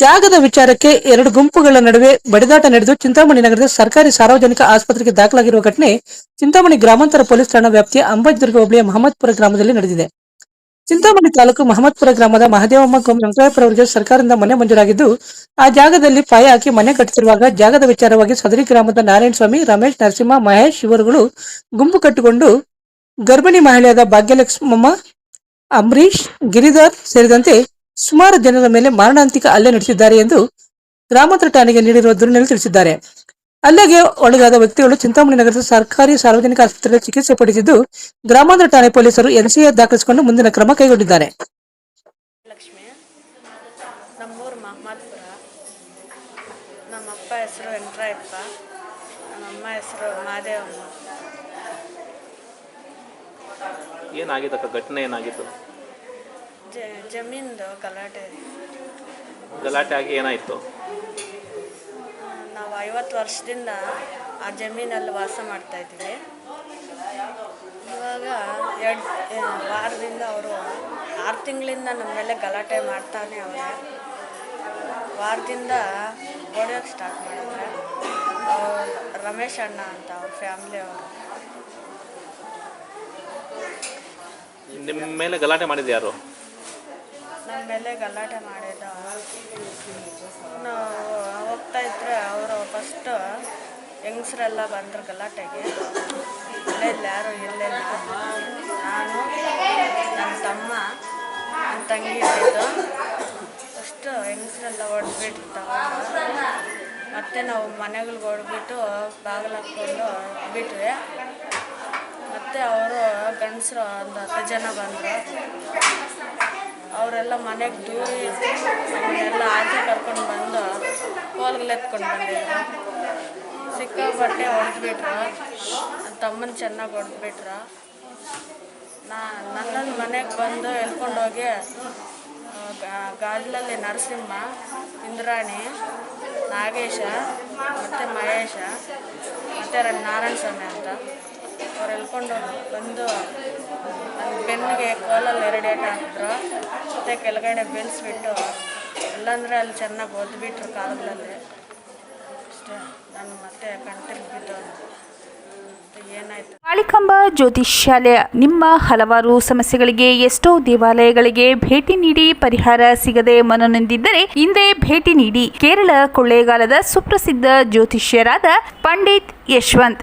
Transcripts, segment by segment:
ಜಾಗದ ವಿಚಾರಕ್ಕೆ ಎರಡು ಗುಂಪುಗಳ ನಡುವೆ ಬಡಿದಾಟ ನಡೆದು ಚಿಂತಾಮಣಿ ನಗರದ ಸರ್ಕಾರಿ ಸಾರ್ವಜನಿಕ ಆಸ್ಪತ್ರೆಗೆ ದಾಖಲಾಗಿರುವ ಘಟನೆ ಚಿಂತಾಮಣಿ ಗ್ರಾಮಾಂತರ ಪೊಲೀಸ್ ಠಾಣಾ ವ್ಯಾಪ್ತಿಯ ಅಂಬಾಜಿದುರ್ಗ ಹೋಬಳಿಯ ಮಹಮ್ಮದ್ಪುರ ಗ್ರಾಮದಲ್ಲಿ ನಡೆದಿದೆ. ಚಿಂತಾಮಣಿ ತಾಲೂಕು ಮಹಮ್ಮದ್ಪುರ ಗ್ರಾಮದ ಮಹದೇವಮ್ಮ ಕೊಂ ವೆಂಕಟರಾಯಪುರ ಅವರಿಗೆ ಸರ್ಕಾರದಿಂದ ಮನೆ ಮಂಜೂರಾಗಿದ್ದು, ಆ ಜಾಗದಲ್ಲಿ ಪಾಯ ಹಾಕಿ ಮನೆ ಕಟ್ಟಿಸಿರುವಾಗ ಜಾಗದ ವಿಚಾರವಾಗಿ ಸದರಿ ಗ್ರಾಮದ ನಾರಾಯಣ ಸ್ವಾಮಿ ರಮೇಶ್, ನರಸಿಂಹ, ಮಹೇಶ್ ಇವರುಗಳು ಗುಂಪು ಕಟ್ಟಿಕೊಂಡು ಗರ್ಭಿಣಿ ಮಹಿಳೆಯಾದ ಭಾಗ್ಯಲಕ್ಷ್ಮಮ್ಮ ಅಂಬರೀಶ್ ಗಿರಿಧರ್ ಸೇರಿದಂತೆ ಸುಮಾರು ಜನರ ಮೇಲೆ ಮಾರಣಾಂತಿಕ ಹಲ್ಲೆ ನಡೆಸಿದ್ದಾರೆ ಎಂದು ಗ್ರಾಮಾಂತರ ಠಾಣೆಗೆ ನೀಡಿರುವ ದೂರಿನಲ್ಲಿ ತಿಳಿಸಿದ್ದಾರೆ. ಅಲ್ಲಿಗೆ ಒಳಗಾದ ವ್ಯಕ್ತಿಗಳು ಚಿಂತಾಮಣಿ ನಗರದ ಸರ್ಕಾರಿ ಸಾರ್ವಜನಿಕ ಆಸ್ಪತ್ರೆಯಲ್ಲಿ ಚಿಕಿತ್ಸೆ ಪಡೆದಿದ್ದು, ಗ್ರಾಮಾಂತರ ಠಾಣೆ ಪೊಲೀಸರು ಎನ್ಸಿಆರ್ ದಾಖಲಿಸಿಕೊಂಡು ಮುಂದಿನ ಕ್ರಮ ಕೈಗೊಂಡಿದ್ದಾರೆ. ಹೆಸರು ಏನಾಗಿತ್ತಕ್ಕ ಘಟನೆ ಏನಾಗಿತ್ತು? ಜಮೀನ್ದು ಗಲಾಟೆ. ಗಲಾಟೆ ಆಗಿ ಏನಾಯಿತು? ನಾವು ಐವತ್ತು ವರ್ಷದಿಂದ ಆ ಜಮೀನಲ್ಲಿ ವಾಸ ಮಾಡ್ತಾ ಇದ್ದೀವಿ. ಇವಾಗ ಎರಡು ವಾರದಿಂದ ಅವರು ಆರು ತಿಂಗಳಿಂದ ನಮ್ಮ ಮೇಲೆ ಗಲಾಟೆ ಮಾಡ್ತಾನೆ ಅವರು. ವಾರದಿಂದ ಹೊಡೆಯೋಕ್ಕೆ ಸ್ಟಾರ್ಟ್ ಮಾಡಿದ್ರೆ ರಮೇಶ್ ಅಣ್ಣ ಅಂತ ಅವ್ರ ಫ್ಯಾಮ್ಲಿ ಅವರು. ನಿಮ್ಮ ಮೇಲೆ ಗಲಾಟೆ ಮಾಡಿದ ಯಾರು? ನಮ್ಮ ಮೇಲೆ ಗಲಾಟೆ ಮಾಡಿದ ನಾವು ಹೋಗ್ತಾ ಇದ್ರೆ ಅವರು ಫಸ್ಟ್ ಹೆಂಗಸರೆಲ್ಲ ಬಂದರು ಗಲಾಟೆಗೆ. ಇಲ್ಲೇ ಯಾರು, ಇಲ್ಲೇ ನಾನು ನನ್ನ ತಮ್ಮ ನನ್ನ ತಂಗಿ ಇದ್ದಿದ್ದು ಫಸ್ಟ್ ಹೆಂಗಸರೆಲ್ಲ ಹೊಡೆದ್ಬಿಟ್ಟು ತಗೊಂಡು. ಮತ್ತೆ ನಾವು ಮನೆಗಳಿಗೆ ಹೊಡೆದ್ಬಿಟ್ಟು ಬಾಗಿಲು ಹಾಕ್ಕೊಂಡು ಬಿಟ್ವಿ. ಮತ್ತು ಅವರು ಗಂಡಸರು ಒಂದು ಹತ್ತು ಜನ ಬಂದರು. ಅವರೆಲ್ಲ ಮನೆಗೆ ದೂರಿ ಎಲ್ಲ ಆಚೆ ಕರ್ಕೊಂಡು ಬಂದು ಕೋಲ್ಗಳು ಎತ್ಕೊಂಡು ಬಂದಿದ್ರು. ಸಿಕ್ಕಾಪಟ್ಟೆ ಹೊಡೆದ್ಬಿಟ್ರು. ನನ್ನ ತಮ್ಮನ ಚೆನ್ನಾಗಿ ಹೊಡೆದ್ಬಿಟ್ರು. ನಾ ನನ್ನನ್ನು ಮನೆಗೆ ಬಂದು ಎಳ್ಕೊಂಡೋಗಿ ಗಾಜಲಲ್ಲಿ ನರಸಿಂಹ, ಇಂದ್ರಾಣಿ, ನಾಗೇಶ, ಮತ್ತು ಮಹೇಶ, ಮತ್ತು ನಾರಾಯಣ ಸ್ವಾಮಿ ಅಂತ. ಅವ್ರು ಎಳ್ಕೊಂಡು ಬಂದು ನನ್ನ ಬೆನ್ನಿಗೆ ಕೋಲಲ್ಲಿ ಎರಡು ಏಟು ಹಾಕಿದ್ರು ಮತ್ತು ಕೆಳಗಡೆ ಬೆಳೆಸ್ಬಿಟ್ಟು ಇಲ್ಲಾಂದರೆ ಅಲ್ಲಿ ಚೆನ್ನಾಗಿ ಒದ್ಬಿಟ್ರು ಕಾಲಗಳಲ್ಲಿ. ಅಷ್ಟೇ, ನಾನು ಮತ್ತೆ ಕಣ್ತಿರ್ಬಿಟ್ಟು ಕಾಳಿಕಾಂಬ ಜ್ಯೋತಿಷ್ಯಾಲಯ, ನಿಮ್ಮ ಹಲವಾರು ಸಮಸ್ಯೆಗಳಿಗೆ ಎಷ್ಟೋ ದೇವಾಲಯಗಳಿಗೆ ಭೇಟಿ ನೀಡಿ ಪರಿಹಾರ ಸಿಗದೆ ಮನನೊಂದಿದ್ದರೆ ಹಿಂದೆ ಭೇಟಿ ನೀಡಿ. ಕೇರಳ ಕೊಳ್ಳೇಗಾಲದ ಸುಪ್ರಸಿದ್ಧ ಜ್ಯೋತಿಷ್ಯರಾದ ಪಂಡಿತ್ ಯಶವಂತ್.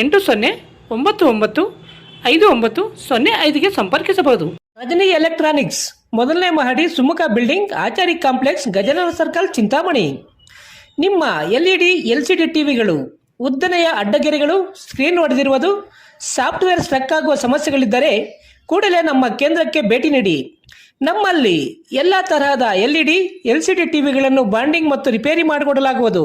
ಎಂಟು ಸೊನ್ನೆ ಒಂಬತ್ತು ಒಂಬತ್ತು ಐದು ಒಂಬತ್ತು ಸೊನ್ನೆ ಐದಿಗೆ ಸಂಪರ್ಕಿಸಬಹುದು. ರಜನಿ ಎಲೆಕ್ಟ್ರಾನಿಕ್ಸ್ ಮೊದಲನೇ ಮಹಡಿ ಸುಮುಖ ಬಿಲ್ಡಿಂಗ್, ಆಚಾರಿ ಕಾಂಪ್ಲೆಕ್ಸ್, ಗಜನರ ಸರ್ಕಲ್, ಚಿಂತಾಮಣಿ. ನಿಮ್ಮ L E D L C D ಟಿವಿಗಳು, ಉದ್ದನೆಯ ಅಡ್ಡಗೆರೆಗಳು, ಸ್ಕ್ರೀನ್ ಹೊಡೆದಿರುವುದು ಸಾಫ್ಟ್ವೇರ್ ಸ್ಟ್ರಕ್ ಆಗುವ ಸಮಸ್ಯೆಗಳಿದ್ದರೆ ಕೂಡಲೇ ನಮ್ಮ ಕೇಂದ್ರಕ್ಕೆ ಭೇಟಿ ನೀಡಿ. ನಮ್ಮಲ್ಲಿ ಎಲ್ಲ ತರಹದ L E D L C D ಟಿವಿಗಳನ್ನು bonding ಮತ್ತು ರಿಪೇರಿ ಮಾಡಿಕೊಡಲಾಗುವುದು.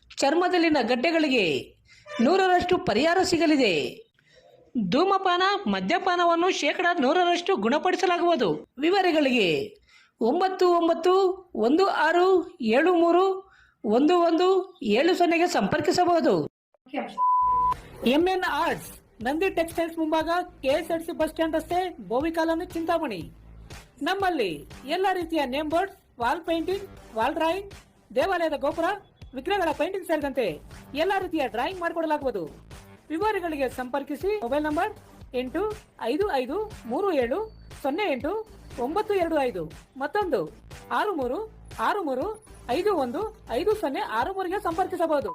ಚರ್ಮದಲ್ಲಿನ ಗಡ್ಡೆಗಳಿಗೆ ನೂರರಷ್ಟು ಪರಿಹಾರ ಸಿಗಲಿದೆ. ಧೂಮಪಾನ, ಮದ್ಯಪಾನವನ್ನು ಶೇಕಡ ನೂರರಷ್ಟು ಗುಣಪಡಿಸಲಾಗುವುದು. ವಿವರಗಳಿಗೆ ಒಂಬತ್ತು ಒಂಬತ್ತು ಒಂದು ಆರು ಏಳು ಮೂರು ಒಂದು ಒಂದು ಏಳು ಸೊನ್ನೆಗೆ ಸಂಪರ್ಕಿಸಬಹುದು. ಎಂಎನ್ ಆರ್ಟ್ಸ್ ನಂದಿ ಟೆಕ್ಸ್ಟೈಲ್ಸ್ ಮುಂಭಾಗ ಕೆಎಸ್ಆರ್ಸಿ ಬಸ್ ಸ್ಟ್ಯಾಂಡ್ ರಸ್ತೆ ಕಾಲೋನಿ, ಚಿಂತಾಮಣಿ. ನಮ್ಮಲ್ಲಿ ಎಲ್ಲ ರೀತಿಯ name boards, wall painting, wall drawing, ದೇವಾಲಯದ ಗೋಪುರ ವಿಗ್ರಹಗಳ ಪೇಂಟಿಂಗ್ ಸೇರಿದಂತೆ ಎಲ್ಲಾ ರೀತಿಯ ಡ್ರಾಯಿಂಗ್ ಮಾಡಿಕೊಡಲಾಗುವುದು. ವಿವರಗಳಿಗೆ ಸಂಪರ್ಕಿಸಿ ಮೊಬೈಲ್ ನಂಬರ್ ಎಂಟು ಐದು ಐದು ಮೂರು ಏಳು ಸೊನ್ನೆ ಎಂಟು ಒಂಬತ್ತು ಎರಡು ಐದು ಮತ್ತೊಂದು ಆರು ಮೂರು ಆರು ಮೂರು ಐದು ಒಂದು ಐದು ಸೊನ್ನೆ ಆರು ಮೂರಿಗೆ ಸಂಪರ್ಕಿಸಬಹುದು.